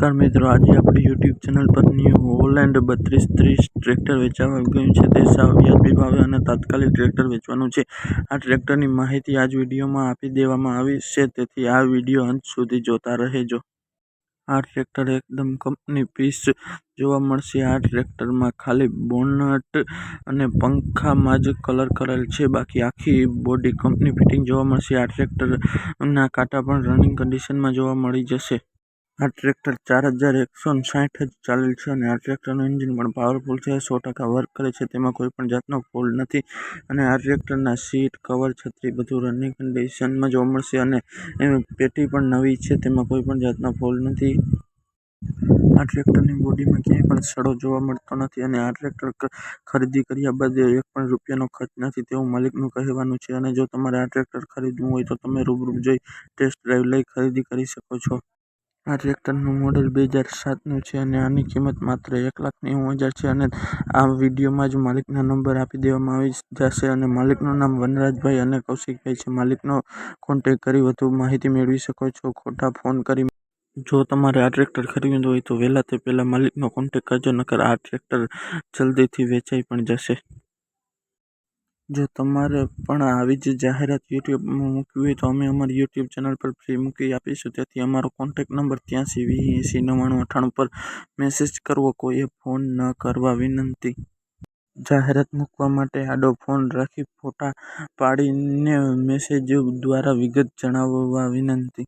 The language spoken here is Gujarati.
નમસ્કાર મિત્રો, આજે આપણી યુટ્યુબ ચેનલ પર ન્યૂ હોલેન્ડ બત્રીસ ત્રીસ ટ્રેક્ટર વેચાવા ગયું છે. તે સાવ વ્યાજબી ભાવે અને તાત્કાલિક ટ્રેક્ટર વેચવાનું છે. આ ટ્રેક્ટરની માહિતી આજ વિડીયોમાં આપી દેવામાં આવી છે. તેથી આ વીડિયો અંત સુધી જોતા રહેજો. આ ટ્રેક્ટર એકદમ કંપની પીસ જોવા મળશે. આ ટ્રેક્ટરમાં ખાલી બોનટ અને પંખામાં જ કલર કરેલ છે. બાકી આખી બોડી કંપની ફિટિંગ જોવા મળશે. આ ટ્રેક્ટરના કાંટા પણ રનિંગ કન્ડિશનમાં જોવા મળી જશે. આ ટ્રેક્ટર ચાર હજાર એકસો સાઠ જ ચાલેલ છે અને આ ટ્રેક્ટરનું એન્જિન પણ પાવરફુલ છે. સો ટકા વર્ક કરે છે. તેમાં કોઈ પણ જાતનો ફોલ્ટ નથી. અને આ ટ્રેક્ટરના સીટ કવર છત્રી બધું રનિંગ કન્ડિશનમાં જોવા મળશે અને પેટી પણ નવી છે. તેમાં કોઈ પણ જાતનો ફોલ્ટ નથી. આ ટ્રેક્ટરની બોડીમાં ક્યાંય પણ સડો જોવા મળતો નથી અને આ ટ્રેક્ટર ખરીદી કર્યા બાદ એક પણ રૂપિયાનો ખર્ચ નથી. તેવું માલિકનું કહેવાનું છે. અને જો તમારે આ ટ્રેક્ટર ખરીદવું હોય તો તમે રૂબરૂ જઈ ટેસ્ટ ડ્રાઈવ લઈ ખરીદી કરી શકો છો. આ ટ્રેક્ટરનું મોડલ બે હજાર સાતનું છે અને આની કિંમત માત્ર એક લાખ નેવું હજાર છે અને આ વિડીયોમાં જ માલિકના નંબર આપી દેવામાં આવી જશે અને માલિકનું નામ વનરાજભાઈ અને કૌશિકભાઈ છે. માલિકનો કોન્ટેક કરી વધુ માહિતી મેળવી શકો છો. ખોટા ફોન કરી જો તમારે આ ટ્રેક્ટર ખરીદવું હોય તો વહેલા તે પહેલાં માલિકનો કોન્ટેક કરજો, નકર આ ટ્રેક્ટર જલ્દીથી વેચાઈ પણ જશે. જો તમારે પણ આવી જ જાહેરાત યુટ્યુબમાં મૂકવી હોય તો અમે અમારી યુટ્યુબ ચેનલ પર ફ્રી મૂકી આપીશું. તેથી અમારો કોન્ટેક નંબર ત્યાંસી વીસ એંસી નવ્વાણું અઠ્ઠાણું પર મેસેજ કરવો. કોઈએ ફોન ન કરવા વિનંતી. જાહેરાત મૂકવા માટે આડો ફોન રાખી ફોટા પાડીને મેસેજ દ્વારા વિગત જણાવવા વિનંતી.